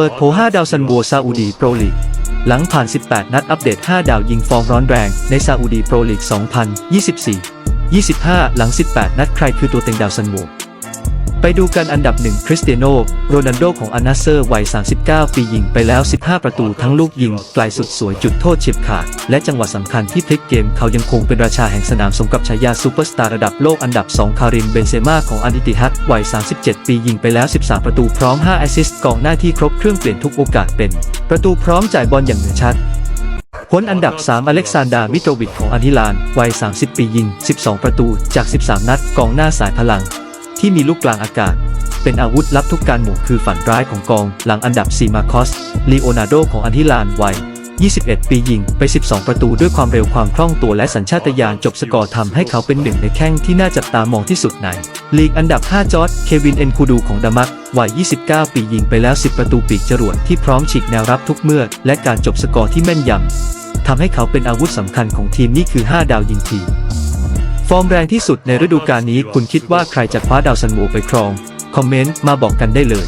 ปิดโผ5ดาวซันบัวซาอุดีโปรลีก หลังผ่าน 18 นัดอัปเดต 5 ดาวยิงฟอร์มร้อนแรงในซาอุดีโปรลีก 2024 25 หลัง 18 นัดใครคือตัวเต็งดาวซันบัว ไปดูกันอันดับ1คริสเตียโนโรนัลโดของอานาเซอร์วัย 39 ปียิงไปแล้ว 15 ประตูทั้งลูกยิงไกลสุดสวยจุดโทษเฉียบขาด และจังหวะสำคัญที่พลิกเกมเขายังคงเป็นราชาแห่งสนามสมกับฉายาซูเปอร์สตาร์ระดับโลกอันดับ 2 คาริมเบนเซม่าของอานิติฮัตวัย 37 ปียิงไปแล้ว 13 ประตูพร้อม 5 แอสซิสต์กองหน้าที่ครบเครื่องเปลี่ยนทุกโอกาสเป็น ประตูพร้อมจ่ายบอลอย่างเหนือชัดพ้นอันดับ 3 อเล็กซานดาร์มิโตรวิชของอานิลาน วัย 30 ปียิง 12 ประตูจาก 13 นัด กองหน้าสายพลัง ที่มีลูกกลางอากาศ เป็นอาวุธลับทุกการหมู่คือฝันร้ายของกอง หลังอันดับ4มาคอสลีโอนาร์โดของอานิลานวัย 21 ปียิงไป 12 ประตูด้วยความเร็วความคล่องตัวและสัญชาตญาณจบสกอร์ทำให้เขาเป็นหนึ่งในแข้งที่น่าจับตามองที่สุดในลีกอันดับ 5 จอร์ดเควินเอนคูดูของดามักวัย 29 ปียิงไปแล้ว 10 ประตูปีกจรวดที่พร้อมฉีกแนวรับทุกเมื่อ และการจบสกอร์ที่แม่นยำทำให้เขาเป็นอาวุธสำคัญของทีมนี่คือ 5 ดาวยิงทีม ฟอร์มแรงที่สุดในฤดูกาลนี้คุณคิดว่าใครจะคว้าดาวซันโวไปครอง คอมเมนต์มาบอกกันได้เลย